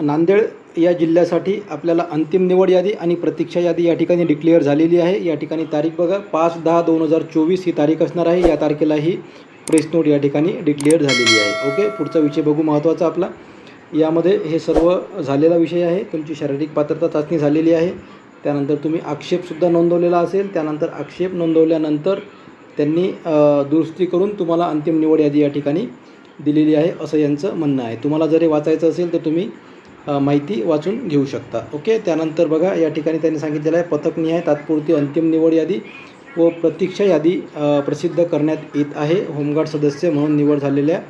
नांदेड या जिल्ह्यासाठी आपल्याला अंतिम निवड यादी आणि प्रतीक्षा यादी या ठिकाणी डिक्लेअर झालेली आहे. या ठिकाणी तारीख बघा पाच दहा दोन हजार चोवीस ही तारीख असणार आहे. या तारखेला ही प्रेस नोट या ठिकाणी डिक्लेअर झालेली आहे. ओके पुढचा विषय बघू महत्त्वाचा आपला. यामध्ये हे सर्व झालेला विषय आहे. तुमची शारीरिक पात्रता चाचणी झालेली आहे. त्यानंतर तुम्ही आक्षेपसुद्धा नोंदवलेला असेल. त्यानंतर आक्षेप नोंदवल्यानंतर त्यांनी दुरुस्ती करून तुम्हाला अंतिम निवड यादी या ठिकाणी दिलेली आहे असं यांचं म्हणणं आहे. तुम्हाला जर हे वाचायचं असेल तर तुम्ही माहिती वाचून घेऊ शकता. ओके त्यानंतर बघा या ठिकाणी त्यांनी सांगितलेलं आहे पथकनिहाय तात्पुरती अंतिम निवड यादी व प्रतीक्षा यादी प्रसिद्ध करण्यात येत आहे. होमगार्ड सदस्य म्हणून निवड झालेल्या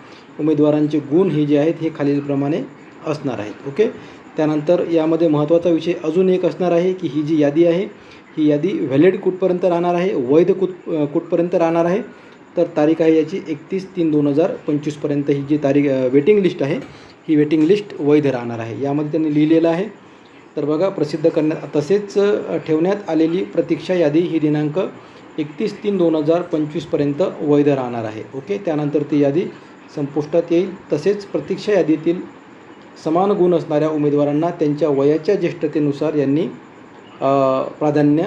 उमेदवारांचे गुण हे जे आहेत हे खालीलप्रमाणे असणार आहेत. ओके त्यानंतर यामध्ये महत्त्वाचा विषय अजून एक असणार आहे की ही जी यादी आहे ही यादी व्हॅलिड कुठपर्यंत राहणार आहे वैध कुठ कुठपर्यंत राहणार आहे? तर तारीख आहे याची एकतीस तीन दोन हजार पंचवीसपर्यंत ही जी तारीख वेटिंग लिस्ट आहे ही वेटिंग लिस्ट वैध राहणार आहे. यामध्ये त्यांनी लिहिलेलं आहे तर बघा प्रसिद्ध करण्यात तसेच ठेवण्यात आलेली प्रतीक्षा यादी ही दिनांक एकतीस तीन दोन हजार पंचवीसपर्यंत वैध राहणार आहे. ओके? त्यानंतर ती यादी संपुष्टात येईल. तसेच प्रतीक्षा यादीतील समान गुण असणाऱ्या उमेदवारांना त्यांच्या वयाच्या ज्येष्ठतेनुसार यांनी प्राधान्य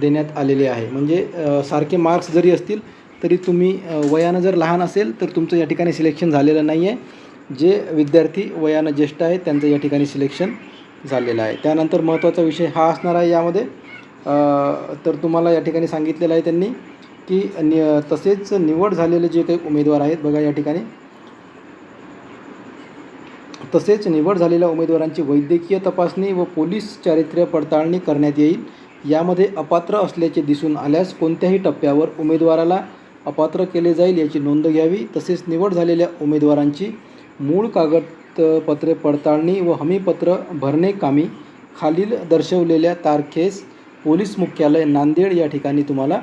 देण्यात आलेले आहे. म्हणजे सारखे मार्क्स जरी असतील तरी तुम्ही वयानं जर लहान असेल तर तुमचं या ठिकाणी सिलेक्शन झालेलं नाही आहे जे विद्यार्थी वयानं ज्येष्ठ आहेत त्यांचं या ठिकाणी सिलेक्शन झालेलं आहे. त्यानंतर महत्त्वाचा विषय हा असणार आहे यामध्ये. तर तुम्हाला या ठिकाणी सांगितलेलं आहे त्यांनी की नि तसेच निवड झालेले जे काही उमेदवार आहेत बघा या ठिकाणी. तसेच निवड झालेल्या उमेदवारांची वैद्यकीय तपासणी व पोलीस चारित्र्य पडताळणी करण्यात येईल. यामध्ये अपात्र असल्याचे दिसून आल्यास कोणत्याही टप्प्यावर उमेदवाराला अपात्र केले जाईल याची नोंद घ्यावी. तसेच निवड झालेल्या उमेदवारांची मूळ कागदपत्रे पडताळणी व हमीपत्र भरणे कामी खालील दर्शवलेल्या तारखेस पोलीस मुख्यालय नांदेड या ठिकाणी तुम्हाला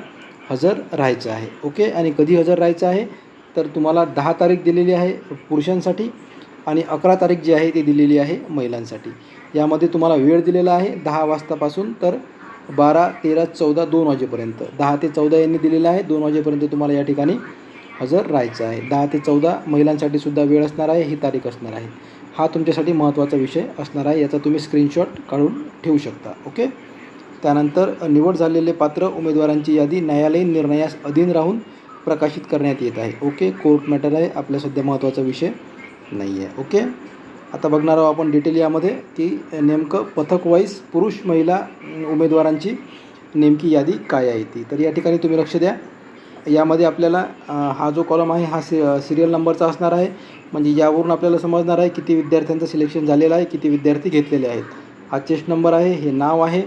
हजर राहायचं आहे. ओके? आणि कधी हजर राहायचं आहे? तर तुम्हाला दहा तारीख दिलेली आहे पुरुषांसाठी आणि अकरा तारीख जी आहे ती दिलेली आहे महिलांसाठी. यामध्ये तुम्हाला वेळ दिलेला आहे दहा वाजतापासून तर बारा तेरा चौदा दोन वाजेपर्यंत. दहा ते चौदा यांनी दिलेलं आहे. दोन वाजेपर्यंत तुम्हाला या ठिकाणी हजर राहायचं आहे. दहा ते चौदा महिलांसाठी सुद्धा वेळ असणार आहे ही तारीख असणार आहे. हा तुमच्यासाठी महत्त्वाचा विषय असणार आहे याचा तुम्ही स्क्रीनशॉट काढून ठेवू शकता ओके त्यानंतर निवड झालेले पात्र उमेदवारांची यादी न्यायालयीन निर्णयास अधीन राहून प्रकाशित करण्यात येत आहे ओके कोर्ट मॅटर आहे आपल्या सध्या महत्त्वाचा विषय नाही आहे ओके आता बघणार आहोत आपण डिटेल यामध्ये की नेमकं पथक वाईज पुरुष महिला उमेदवारांची नेमकी यादी काय आहे ती. तर या ठिकाणी तुम्ही लक्ष द्या. यामध्ये आपल्याला हा जो कॉलम आहे हा सि सिरियल नंबरचा असणार आहे. म्हणजे यावरून आपल्याला समजणार आहे किती विद्यार्थ्यांचं सिलेक्शन झालेलं आहे किती विद्यार्थी घेतलेले आहेत. हा चेस्ट नंबर आहे हे नाव आहे.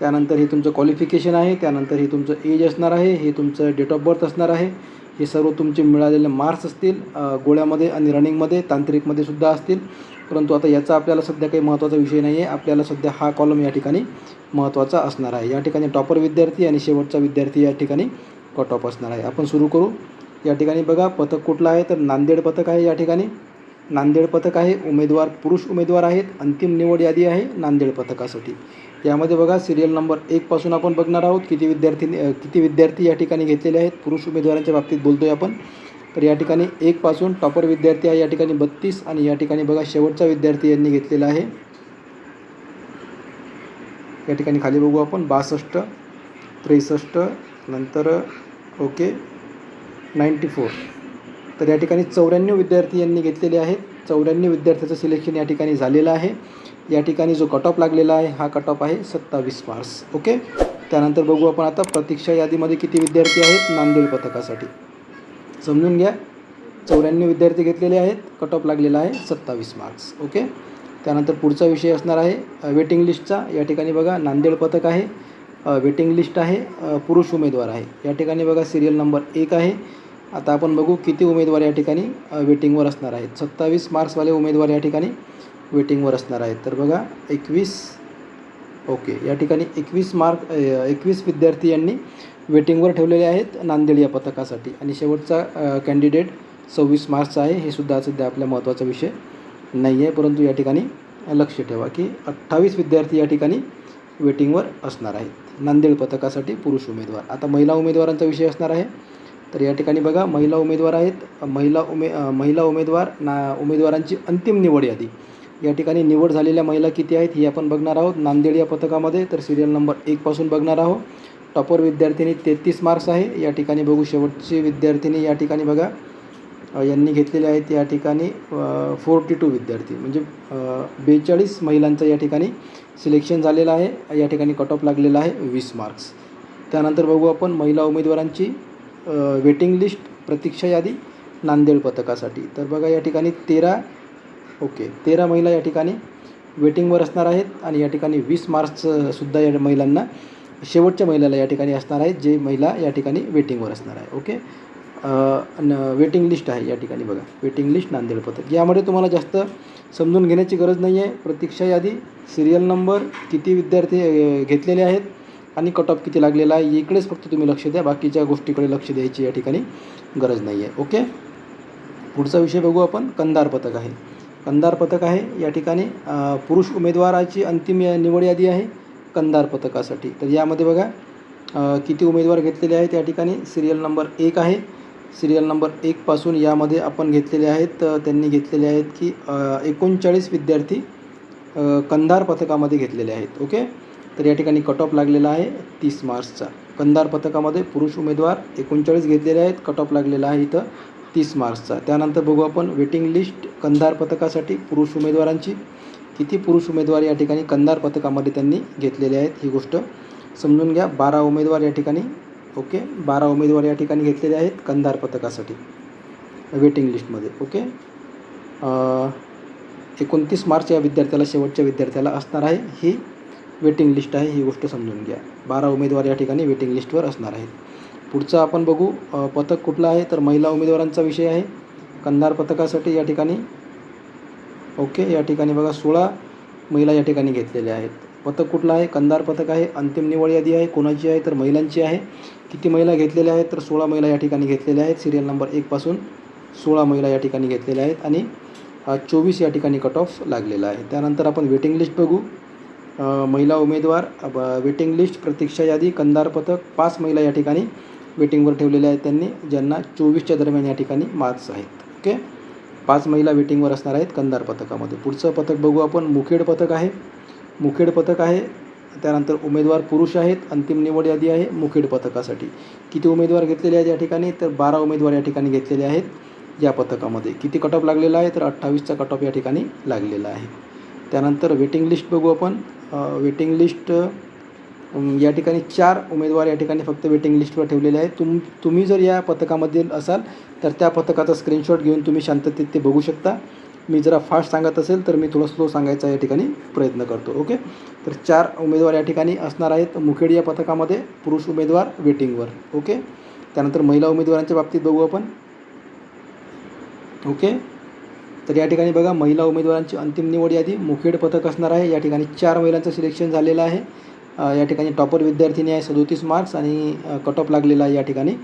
त्यानंतर हे तुमचं क्वालिफिकेशन आहे त्यानंतर हे तुमचं एज असणार आहे हे तुमचं डेट ऑफ बर्थ असणार आहे. हे सर्व तुमचे मिळालेले मार्क्स असतील गोळ्यामध्ये आणि रनिंगमध्ये तांत्रिकमध्ये सुद्धा असतील. परंतु आता याचा आपल्याला सध्या काही महत्त्वाचा विषय नाही आहे आपल्याला सध्या हा कॉलम या ठिकाणी महत्त्वाचा असणार आहे. या ठिकाणी टॉपर विद्यार्थी आणि शेवटचा विद्यार्थी या ठिकाणी कट ऑफ असणार आहे. आपण सुरू करू. या ठिकाणी बघा पथक कुठलं आहे? तर नांदेड पथक आहे या ठिकाणी. नांदेड पथक आहे. उमेदवार पुरुष उमेदवार आहेत. अंतिम निवड यादी आहे नांदेड पथकासाठी. यामध्ये बघा सिरियल नंबर एकपासून आपण बघणार आहोत. किती विद्यार्थी किती विद्यार्थी या ठिकाणी घेतलेले आहेत? पुरुष उमेदवारांच्या बाबतीत बोलतोय आपण. तर या ठिकाणी एकपासून टॉपर विद्यार्थी आहे. या ठिकाणी बत्तीस आणि या ठिकाणी बघा शेवटचा विद्यार्थी यांनी घेतलेला आहे. या ठिकाणी खाली बघू आपण. बासष्ट त्रेसष्ट नंतर ओके. नाईंटी फोर तर या ठिकाणी चौऱ्याण्णव विद्यार्थी यांनी घेतलेले आहेत. चौऱ्याण्णव विद्यार्थ्याचं सिलेक्शन या ठिकाणी झालेलं आहे. या ठिकाणी जो कट ऑफ लागलेला आहे हा कट ऑफ आहे सत्तावीस मार्क्स ओके? त्यानंतर बघू आपण आता प्रतीक्षा यादीमध्ये किती विद्यार्थी आहेत नांदेड पथकासाठी. समजून घ्या. चौऱ्याण्णव विद्यार्थी घेतलेले आहेत. कट ऑफ लागलेला आहे सत्तावीस मार्क्स ओके? त्यानंतर पुढचा विषय असणार आहे. वेटिंग लिस्टचा या ठिकाणी बघा नांदेड पथक आहे. वेटिंग लिस्ट आहे. पुरुष उमेदवार आहे. या ठिकाणी बघा सिरियल नंबर एक आहे. आता आपण बघू किती उमेदवार या ठिकाणी वेटिंगवर असणार आहेत. सत्तावीस मार्क्सवाले उमेदवार या ठिकाणी वेटिंगवर असणार आहेत. तर बघा एकवीस ओके. या ठिकाणी एकवीस मार्क एकवीस विद्यार्थी यांनी वेटिंगवर ठेवलेले आहेत नांदेड या पथकासाठी. आणि शेवटचा कॅन्डिडेट सव्वीस मार्क्सचा आहे. हे सुद्धा सध्या आपल्या महत्त्वाचा विषय नाही आहे. परंतु या ठिकाणी लक्ष ठेवा की अठ्ठावीस विद्यार्थी या ठिकाणी वेटिंगवर असणार आहेत. नांदेड पथकासाठी पुरुष उमेदवार. आता महिला उमेदवारांचा विषय असणार आहे. तर या ठिकाणी बघा महिला उमेदवार आहेत. महिला उमे महिला उमेदवार ना उमेदवारांची अंतिम निवड यादी. या ठिकाणी निवड झालेल्या महिला किती आहेत ही आपण बघणार आहोत. नांदेड या पथकामध्ये तर सिरियल नंबर एकपासून बघणार आहोत. टॉपर विद्यार्थिनी तेहतीस मार्क्स आहे. या ठिकाणी बघू शेवटची विद्यार्थिनी या ठिकाणी बघा. यांनी घेतलेले आहेत म्हणजे, या ठिकाणी फोर्टी टू विद्यार्थी. म्हणजे बेचाळीस महिलांचं या ठिकाणी सिलेक्शन झालेलं आहे. या ठिकाणी कट ऑफ लागलेला आहे वीस मार्क्स त्यानंतर बघू आपण महिला उमेदवारांची वेटिंग लिस्ट प्रतीक्षा यादी नांदेड पथकासाठी. तर बघा या ठिकाणी तेरा ओके तेरा महिला या ठिकाणी वेटिंगवर असणार आहेत आणि या ठिकाणी वीस मार्क्ससुद्धा या महिलांना शेवटच्या महिलाला या ठिकाणी असणार आहेत जे महिला या ठिकाणी वेटिंगवर असणार आहे. ओके? न वेटिंग लिस्ट आहे या ठिकाणी बघा. वेटिंग लिस्ट नांदेड पथक. यामध्ये तुम्हाला जास्त समजून घेण्याची गरज नाही आहे प्रतीक्षा यादी सिरियल नंबर किती विद्यार्थी घेतलेले आहेत आणि कट ऑफ किती लागलेला आहे इकडेच फक्त तुम्ही लक्ष द्या. बाकीच्या गोष्टीकडे लक्ष द्यायची या ठिकाणी गरज नाही आहे ओके पुढचा विषय बघू आपण. कंदार पथक आहे. कंदार पथक आहे. या ठिकाणी पुरुष उमेदवाराची अंतिम निवड यादी आहे कंदार पथकासाठी. तर यामध्ये बघा किती उमेदवार घेतलेले आहेत या ठिकाणी. सिरियल नंबर एक आहे. सिरियल नंबर एकपासून यामध्ये आपण घेतलेले आहेत. त्यांनी घेतलेले आहेत की एकोणचाळीस विद्यार्थी कंधार पथकामध्ये घेतलेले आहेत. ओके? तर या ठिकाणी कट ऑफ लागलेला आहे तीस मार्चचा. कंधार पथकामध्ये पुरुष उमेदवार एकोणचाळीस घेतलेले आहेत. कट ऑफ लागलेला आहे इथं तीस मार्चचा. त्यानंतर बघू आपण वेटिंग लिस्ट कंधार पथकासाठी पुरुष उमेदवारांची. किती पुरुष उमेदवार या ठिकाणी कंधार पथकामध्ये त्यांनी घेतलेले आहेत ही गोष्ट समजून घ्या. बारा उमेदवार या ठिकाणी ओके? बारा उमेदवार या ठिकाणी घेतलेले आहेत कंधार पथकासाठी. वेटिंग लिस्टमध्ये ओके? एकोणतीस मार्च या विद्यार्थ्याला शेवटच्या विद्यार्थ्याला असणार आहे ही वेटिंग लिस्ट आहे ही गोष्ट समजून घ्या. बारा उमेदवार या ठिकाणी वेटिंग लिस्टवर असणार आहेत. पुढचं आपण बघू पथक कुठलं आहे? तर महिला उमेदवारांचा विषय आहे. कंधार पथकासाठी या ठिकाणी ओके? या ठिकाणी बघा सोळा महिला या ठिकाणी घेतलेल्या आहेत. पथक कुठलं आहे? कंधार पथक आहे? अंतिम निवड यादी आहे? कोणाची आहे? तर महिलांची आहे. किती महिला घेतलेल्या आहेत? तर सोळा महिला या ठिकाणी घेतलेल्या आहेत. सिरियल नंबर एकपासून सोळा महिला या ठिकाणी घेतलेल्या आहेत आणि चोवीस या ठिकाणी कट ऑफ लागलेला आहे. त्यानंतर आपण वेटिंग लिस्ट बघू. महिला उमेदवार वेटिंग लिस्ट प्रतीक्षा यादी कंधार पथक पाच महिला या ठिकाणी वेटिंगवर ठेवलेल्या आहेत त्यांनी ज्यांना चोवीसच्या दरम्यान या ठिकाणी मार्क्स आहेत. ओके? पाच महिला वेटिंगवर असणार आहेत कंधार पथकामध्ये. पुढचं पथक बघू आपण. मुखेड पथक आहे. मुखेड पथक आहे. त्यानंतर उमेदवार पुरुष आहेत. अंतिम निवड यादी आहे मुखेड पथकासाठी. किती उमेदवार घेतलेले आहेत या ठिकाणी? तर बारा उमेदवार या ठिकाणी घेतलेले आहेत या पथकामध्ये. किती कट ऑफ लागलेला आहे? तर अठ्ठावीसचा कट ऑफ या ठिकाणी लागलेला आहे. त्यानंतर वेटिंग लिस्ट बघू आपण. वेटिंग लिस्ट या ठिकाणी चार उमेदवार या ठिकाणी फक्त वेटिंग लिस्टवर ठेवलेले आहेत. तुम तुम्ही जर या पथकामधील असाल तर त्या पथकाचा स्क्रीनशॉट घेऊन तुम्ही शांततेत ते बघू शकता. मी जरा फास्ट सांगत असेल तर मी थोडं स्लो सांगायचा या ठिकाणी प्रयत्न करतो ओके तर चार उमेदवार या ठिकाणी असणार आहेत मुखेड या पथकामध्ये पुरुष उमेदवार वेटिंगवर ओके त्यानंतर महिला उमेदवारांच्या बाबतीत बघू आपण. ओके तर या ठिकाणी बघा महिला उमेदवारांची अंतिम निवड यादी मुखेड पथक असणार आहे. या ठिकाणी चार महिलांचं सिलेक्शन झालेलं आहे. या ठिकाणी टॉपर विद्यार्थिनी आहे सदोतीस मार्क्स आणि कट ऑफ लागलेला आहे या ठिकाणी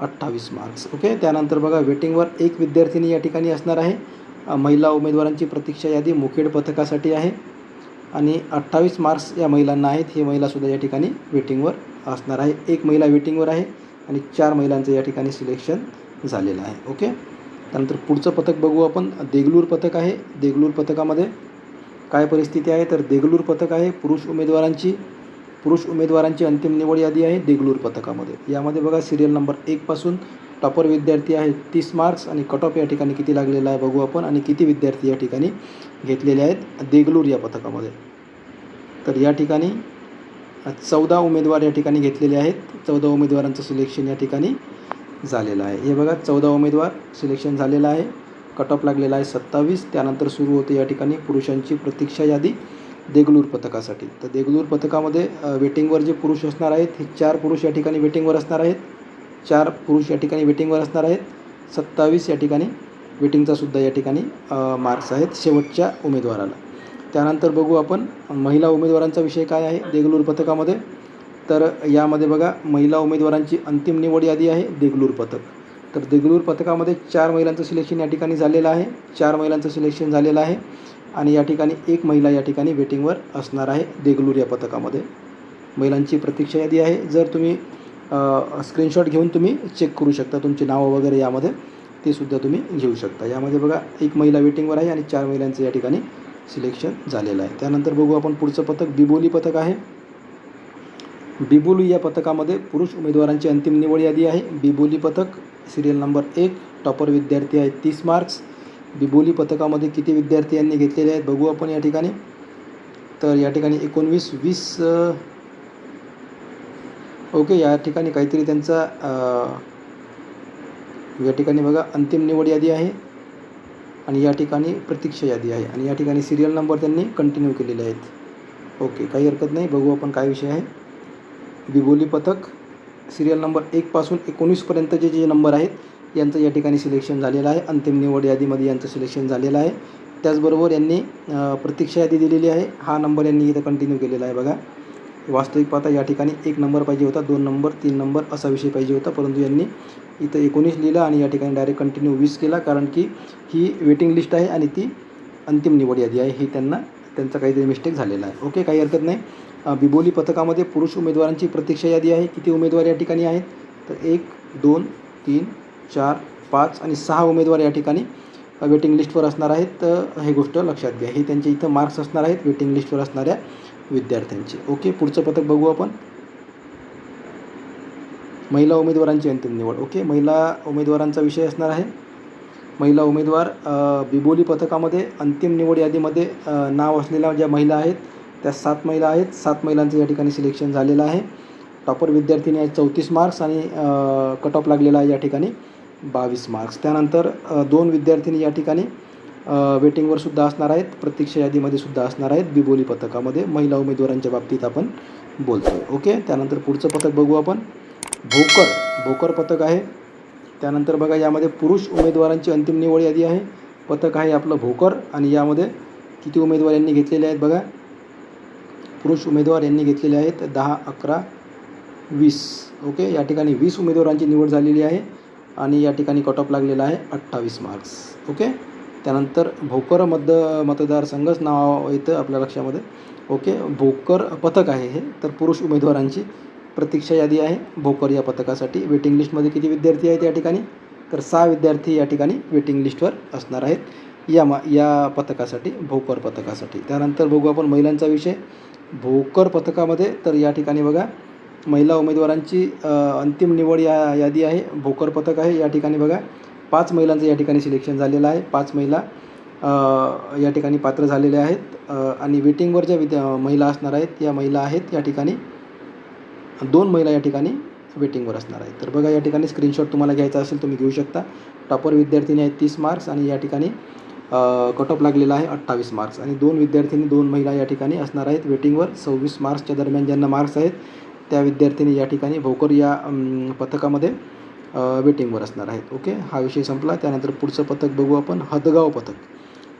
अठ्ठावीस मार्क्स ओके त्यानंतर बघा वेटिंगवर एक विद्यार्थिनी या ठिकाणी असणार आहे. महिला उमेदवारांची प्रतीक्षा यादी मुखेड पथकासाठी आहे. आणि अठ्ठावीस मार्क्स या महिलांना आहेत. ही महिलासुद्धा या ठिकाणी वेटिंगवर असणार आहे. एक महिला वेटिंगवर आहे आणि चार महिलांचं या ठिकाणी सिलेक्शन झालेलं आहे. ओके? त्यानंतर पुढचं पथक बघू आपण. देगलूर पथक आहे. देगलूर पथकामध्ये काय परिस्थिती आहे? तर देगलूर पथक आहे. पुरुष उमेदवारांची पुरुष उमेदवारांची अंतिम निवड यादी आहे देगलूर पथकामध्ये. यामध्ये बघा सिरियल नंबर एकपासून टॉपर विद्यार्थी आहेत तीस मार्क्स आणि कट ऑफ या ठिकाणी किती लागलेला आहे बघू आपण. आणि किती विद्यार्थी या ठिकाणी घेतलेले आहेत देगलूर या पथकामध्ये. तर या ठिकाणी चौदा उमेदवार या ठिकाणी घेतलेले आहेत. चौदा उमेदवारांचं सिलेक्शन या ठिकाणी झालेलं आहे. हे बघा चौदा उमेदवार सिलेक्शन झालेलं आहे. कट ऑफ लागलेला आहे सत्तावीस. त्यानंतर सुरू होते या ठिकाणी पुरुषांची प्रतीक्षा यादी देगलूर पथकासाठी. तर देगलूर पथकामध्ये वेटिंगवर जे पुरुष असणार आहेत हे चार पुरुष या ठिकाणी वेटिंगवर असणार आहेत. चार पुरुष या ठिकाणी वेटिंगवर असणार आहेत. सत्तावीस या ठिकाणी वेटिंगचा सुद्धा या ठिकाणी मार्क्स आहेत शेवटच्या उमेदवाराला. त्यानंतर बघू आपण महिला उमेदवारांचा विषय काय आहे देगलूर पथकामध्ये. तर यामध्ये बघा महिला उमेदवारांची अंतिम निवड यादी आहे देगलूर पथक. तर देगलूर पथकामध्ये चार महिलांचं सिलेक्शन या ठिकाणी झालेलं आहे. चार महिलांचं सिलेक्शन झालेलं आहे. आणि या ठिकाणी एक महिला या ठिकाणी वेटिंगवर असणार आहे देगलूर या पथकामध्ये. महिलांची प्रतीक्षा यादी आहे. जर तुम्ही स्क्रीनशॉट घेऊन तुम्ही चेक करू शकता तुमची नावं वगैरे यामध्ये. ते सुद्धा तुम्ही घेऊ शकता. यामध्ये बघा एक महिला वेटिंगवर आहे आणि चार महिलांचं या ठिकाणी सिलेक्शन झालेलं आहे. त्यानंतर बघू आपण पुढचं पथक. बिबोली पथक आहे. बिबोली या पथकामध्ये पुरुष उमेदवारांची अंतिम निवड यादी आहे. बिबोली पथक सिरियल नंबर एक टॉपर विद्यार्थी आहेत तीस मार्क्स बिबोली पथकामध्ये किती विद्यार्थी यांनी घेतलेले आहेत बघू आपण या ठिकाणी. तर या ठिकाणी एकोणवीस वीस ओके या ठिकाणी काहीतरी त्यांचा या ठिकाणी बघा अंतिम निवड यादी आहे आणि या ठिकाणी प्रतीक्षा यादी आहे आणि या ठिकाणी सिरियल नंबर त्यांनी कंटिन्यू केलेले आहेत. ओके काही हरकत नाही बघू आपण काय विषय आहे. बिबोली पथक सिरियल नंबर एकपासून एकोणीसपर्यंतचे जे नंबर आहेत यांचं या ठिकाणी सिलेक्शन झालेलं आहे. अंतिम निवड यादीमध्ये यांचं सिलेक्शन झालेलं आहे. त्याचबरोबर यांनी प्रतीक्षा यादी दिलेली आहे. हा नंबर यांनी इथं कंटिन्यू केलेला आहे बघा. वास्तविक पाहता या ठिकाणी एक नंबर पाहिजे होता दोन नंबर तीन नंबर असा विषय पाहिजे होता. परंतु यांनी इथं एकोणीस लिहिलं आणि या ठिकाणी डायरेक्ट कंटिन्यू वीस केला कारण की ही वेटिंग लिस्ट आहे आणि ती अंतिम निवड यादी आहे. हे त्यांना त्यांचा काहीतरी मिस्टेक झालेला आहे. ओके काही हरकत नाही. बिबोली पथकामध्ये पुरुष उमेदवारांची प्रतीक्षा यादी आहे. किती उमेदवार या ठिकाणी आहेत? तर एक दोन तीन चार पाच आणि सहा उमेदवार या ठिकाणी वेटिंग लिस्टवर असणार आहेत. तर हे गोष्ट लक्षात घ्या. हे त्यांचे इथं मार्क्स असणार आहेत. वेटिंग लिस्टवर असणाऱ्या विद्यार्थ्यांचे. ओके पुढचं पथक बघू आपण. महिला उमेदवारांची अंतिम निवड. ओके महिला उमेदवारांचा विषय असणार आहे. महिला उमेदवार बिबोली पथकामध्ये अंतिम निवड यादीमध्ये नाव असलेल्या ज्या महिला आहेत त्या सात महिला आहेत. सात महिलांचं या ठिकाणी सिलेक्शन झालेलं आहे. टॉपर विद्यार्थिनी आहेत चौतीस मार्क्स आणि कट ऑफ लागलेला आहे या ठिकाणी बावीस मार्क्स त्यानंतर दोन विद्यार्थिनी या ठिकाणी वेटिंगवर सुद्धा असणार आहेत. प्रतीक्षा यादीमध्ये सुद्धा असणार आहेत. बिबोली पथकामध्ये महिला उमेदवारांच्या बाबतीत आपण बोलतो आहे ओके? त्यानंतर पुढचं पथक बघू आपण. भोकर. भोकर पथक आहे. त्यानंतर बघा यामध्ये पुरुष उमेदवारांची अंतिम निवड यादी आहे. पथक आहे आपलं भोकर आणि यामध्ये किती उमेदवार यांनी घेतलेले आहेत बघा. पुरुष उमेदवार यांनी घेतलेले आहेत दहा अकरा वीस. ओके? या ठिकाणी वीस उमेदवारांची निवड झालेली आहे आणि या ठिकाणी कट ऑफ लागलेला आहे अठ्ठावीस मार्क्स ओके? त्यानंतर भोकर मत मतदारसंघच नाव येतं आपल्या लक्षामध्ये. ओके भोकर पथक आहे हे. तर पुरुष उमेदवारांची प्रतीक्षा यादी आहे. भोकर या पथकासाठी वेटिंग लिस्टमध्ये किती विद्यार्थी आहेत या ठिकाणी? तर सहा विद्यार्थी या ठिकाणी वेटिंग लिस्टवर असणार आहेत. या मा या पथकासाठी भोकर पथकासाठी. त्यानंतर बघू आपण महिलांचा विषय. भोकर पथकामध्ये तर या ठिकाणी बघा महिला उमेदवारांची अंतिम निवड या यादी आहे. भोकर पथक आहे या ठिकाणी बघा. पाच महिलांचं या ठिकाणी सिलेक्शन झालेलं आहे. पाच महिला या ठिकाणी पात्र झालेल्या आहेत. आणि वेटिंगवर ज्या विद्या महिला असणार आहेत या महिला आहेत या ठिकाणी दोन महिला या ठिकाणी वेटिंगवर असणार आहेत. तर बघा या ठिकाणी स्क्रीनशॉट तुम्हाला घ्यायचा असेल तुम्ही घेऊ शकता. टॉपर विद्यार्थिनी आहेत तीस मार्क्स आणि या ठिकाणी कट ऑफ लागलेला आहे अठ्ठावीस मार्क्स आणि दोन विद्यार्थिनी दोन महिला या ठिकाणी असणार आहेत वेटिंगवर सव्वीस मार्क्सच्या दरम्यान ज्यांना मार्क्स आहेत त्या विद्यार्थिनी या ठिकाणी भोकर या पथकामध्ये वेटिंगवर असणार आहेत. ओके हा विषय संपला. त्यानंतर पुढचं पथक बघू आपण. हदगाव पथक.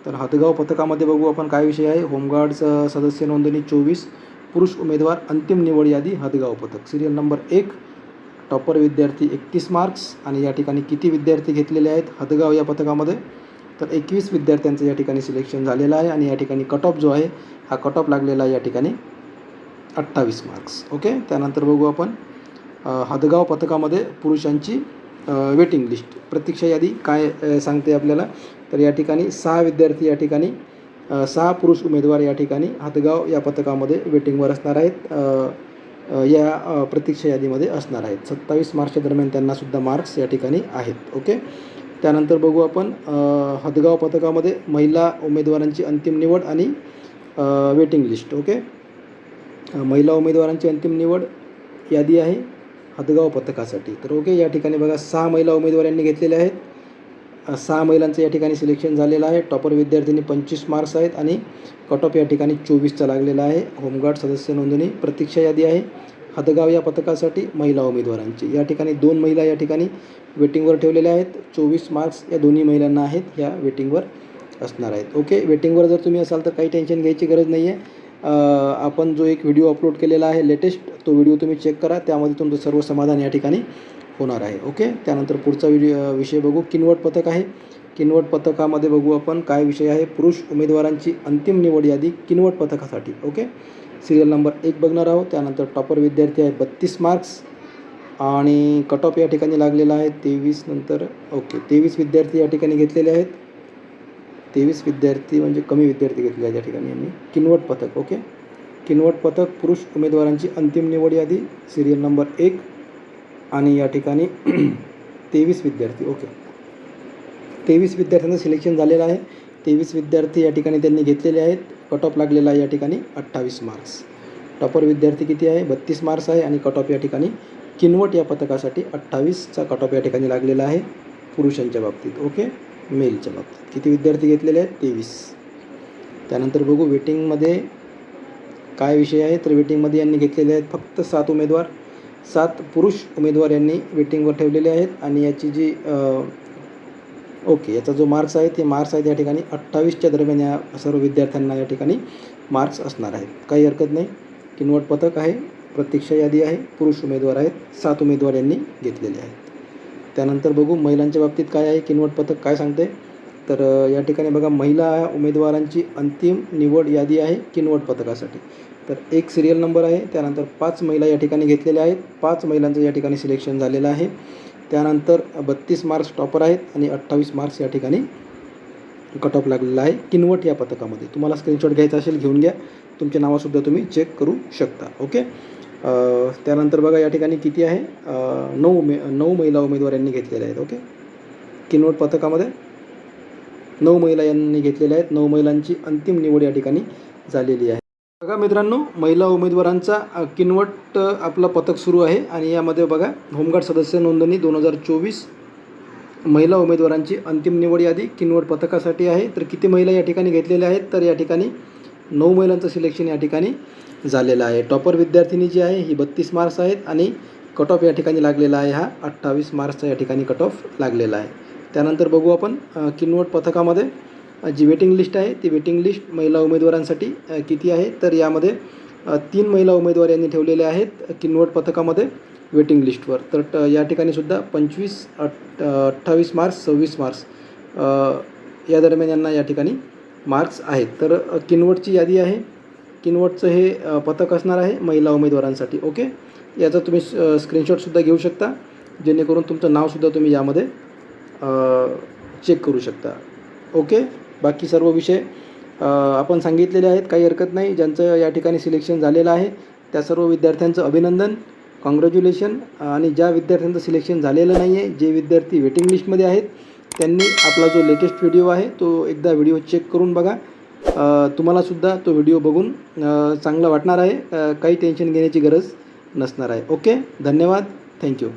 तर हदगाव पथकामध्ये बघू आपण काय विषय आहे. होमगार्डचं सदस्य नोंदणी चोवीस पुरुष उमेदवार अंतिम निवड यादी हदगाव पथक. सिरियल नंबर एक टॉपर विद्यार्थी एकतीस मार्क्स आणि या ठिकाणी किती विद्यार्थी घेतलेले आहेत? हदगाव या पथकामध्ये. तर एकवीस विद्यार्थ्यांचं या ठिकाणी सिलेक्शन झालेलं आहे आणि या ठिकाणी कट ऑफ जो आहे हा कट ऑफ लागलेला आहे या ठिकाणी अठ्ठावीस मार्क्स ओके त्यानंतर बघू आपण. हदगाव पथकामध्ये पुरुषांची वेटिंग लिस्ट प्रतीक्षा यादी काय सांगते आपल्याला? तर या ठिकाणी सहा विद्यार्थी या ठिकाणी सहा पुरुष उमेदवार या ठिकाणी हदगाव या पथकामध्ये वेटिंगवर असणार आहेत. या प्रतीक्षा यादीमध्ये असणार आहेत. सत्तावीस मार्चच्या दरम्यान त्यांनासुद्धा मार्क्स या ठिकाणी आहेत. ओके? त्यानंतर बघू आपण हदगाव पथकामध्ये महिला उमेदवारांची अंतिम निवड आणि वेटिंग लिस्ट ओके? महिला उमेदवारांची अंतिम निवड यादी आहे. हदगाव पथकासाठी. तर ओके या ठिकाणी बघा सहा महिला उमेदवारांनी घेतलेल्या आहेत. सहा महिलांचं या ठिकाणी सिलेक्शन झालेलं आहे. टॉपर विद्यार्थिनी पंचवीस मार्क्स आहेत आणि कट ऑफ या ठिकाणी चोवीसचा लागलेला आहे. होमगार्ड सदस्य नोंदणी प्रतीक्षा यादी आहे. हदगाव या पथकासाठी महिला उमेदवारांची. या ठिकाणी दोन महिला या ठिकाणी वेटिंगवर ठेवलेल्या आहेत. चोवीस मार्क्स या दोन्ही महिलांना आहेत ह्या वेटिंगवर असणार आहेत. ओके वेटिंगवर जर तुम्ही असाल तर काही टेन्शन घ्यायची गरज नाही आहे आपण जो एक व्हिडिओ अपलोड केलेला आहे लेटेस्ट तो व्हिडिओ तुम्ही चेक करा. त्यामध्ये तुमचं सर्व समाधान या ठिकाणी होणार आहे. ओके त्यानंतर पुढचा व्हिडिओ विषय बघू. किनवट पथक आहे. किनवट पथकामध्ये बघू आपण काय विषय आहे. पुरुष उमेदवारांची अंतिम निवड यादी किनवट पथकासाठी. ओके सिरियल नंबर एक बघणार आहोत. त्यानंतर टॉपर विद्यार्थी आहेत बत्तीस मार्क्स आणि कट ऑफ या ठिकाणी लागलेला आहे तेवीस नंतर ओके तेवीस विद्यार्थी या ठिकाणी घेतलेले आहेत. तेवीस विद्यार्थी म्हणजे कमी विद्यार्थी घेतले आहेत या ठिकाणी आम्ही. किनवट पथक ओके किनवट पथक पुरुष उमेदवारांची अंतिम निवड यादी सिरियल नंबर एक. आणि या ठिकाणी तेवीस विद्यार्थी. ओके तेवीस विद्यार्थ्यांचं सिलेक्शन झालेलं आहे. तेवीस विद्यार्थी या ठिकाणी त्यांनी घेतलेले आहेत. कट ऑफ लागलेला आहे या ठिकाणी अठ्ठावीस मार्क्स टॉपर विद्यार्थी किती आहे? बत्तीस मार्क्स आहे. आणि कट ऑफ या ठिकाणी किनवट या पथकासाठी अठ्ठावीसचा कट ऑफ या ठिकाणी लागलेला आहे. पुरुषांच्या बाबतीत. ओके मेलच्या बाबतीत. किती विद्यार्थी घेतलेले आहेत? तेवीस. त्यानंतर बघू वेटिंगमध्ये काय विषय आहे? तर वेटिंगमध्ये यांनी घेतलेले आहेत फक्त सात उमेदवार. सात पुरुष उमेदवार यांनी वेटिंगवर ठेवलेले आहेत आणि याची जी ओके याचा जो मार्क्स आहे ते मार्क्स आहेत या ठिकाणी अठ्ठावीसच्या दरम्यान या सर्व विद्यार्थ्यांना या ठिकाणी मार्क्स असणार आहेत. काही हरकत नाही. किनवट पथक आहे. प्रतीक्षा यादी आहे. पुरुष उमेदवार आहेत. सात उमेदवार यांनी घेतलेले आहेत. त्यानंतर बघू महिलांच्या बाबतीत काय आहे. किनवट पथक काय सांगते तर या ठिकाणी बघा महिला उमेदवारांची अंतिम निवड यादी आहे किनवट पथकासाठी. तर एक सिरियल नंबर आहे त्यानंतर पाच महिला या ठिकाणी घेतलेल्या आहेत. पाच महिलांचं या ठिकाणी सिलेक्शन झालेलं आहे. त्यानंतर बत्तीस मार्क्स टॉपर आहेत आणि अठ्ठावीस मार्क्स या ठिकाणी कट ऑफ लागलेला आहे किनवट या पथकामध्ये. तुम्हाला स्क्रीनशॉट घ्यायचा असेल घेऊन घ्या. तुमचे नावंसुद्धा तुम्ही चेक करू शकता ओके त्यानंतर बघा या ठिकाणी किती आहे? नऊ मे नऊ महिला उमेदवार यांनी घेतलेल्या आहेत ओके किनवट पथकामध्ये. नऊ महिला यांनी घेतलेल्या आहेत. नऊ महिलांची अंतिम निवड या ठिकाणी झालेली आहे. बघा मित्रांनो महिला उमेदवारांचा किनवट आपलं पथक सुरू आहे. आणि यामध्ये बघा होमगार्ड सदस्य नोंदणी दोन हजार चोवीस महिला उमेदवारांची अंतिम निवड यादी किनवट पथकासाठी आहे. तर किती महिला या ठिकाणी घेतलेल्या आहेत? तर या ठिकाणी नऊ महिलांचं सिलेक्शन या ठिकाणी झालेलं आहे. टॉपर विद्यार्थिनी जी आहे ही बत्तीस मार्क्स आहेत. आणि कट ऑफ या ठिकाणी लागलेला आहे हा अठ्ठावीस मार्क्सचा या ठिकाणी कट ऑफ लागलेला आहे. त्यानंतर बघू आपण किनवट पथकामध्ये जी वेटिंग लिस्ट आहे ती वेटिंग लिस्ट महिला उमेदवारांसाठी किती आहे? तर यामध्ये तीन महिला उमेदवार यांनी ठेवलेले आहेत किनवट पथकामध्ये वेटिंग लिस्टवर तर ट- या ठिकाणी सुद्धा पंचवीस अठ अठ्ठावीस मार्च सव्वीस मार्क्स या दरम्यान यांना या ठिकाणी मार्क्स आहेत. तर किनवटची यादी आहे. किनवटचं हे पथक असणार आहे महिला उमेदवारांसाठी ओके? याचा तुम्ही स्क्रीनशॉटसुद्धा घेऊ शकता. जेणेकरून तुमचं नावसुद्धा तुम्ही यामध्ये चेक करू शकता. ओके बाकी सर्व विषय आपण सांगितलेले आहेत. काही हरकत नाही. ज्यांचं या ठिकाणी सिलेक्शन झालेलं आहे त्या सर्व विद्यार्थ्यांचं अभिनंदन. कॉंग्रॅच्युलेशन आणि ज्या विद्यार्थ्यांचं सिलेक्शन झालेलं नाही आहे जे विद्यार्थी वेटिंग लिस्टमध्ये आहेत त्यांनी आपला जो लेटेस्ट व्हिडिओ आहे तो एकदा व्हिडिओ चेक करून बघा. तुम्हालासुद्धा तो व्हिडिओ बघून चांगला वाटणार आहे. काही टेन्शन घेण्याची गरज नसणार आहे. ओके धन्यवाद. थँक्यू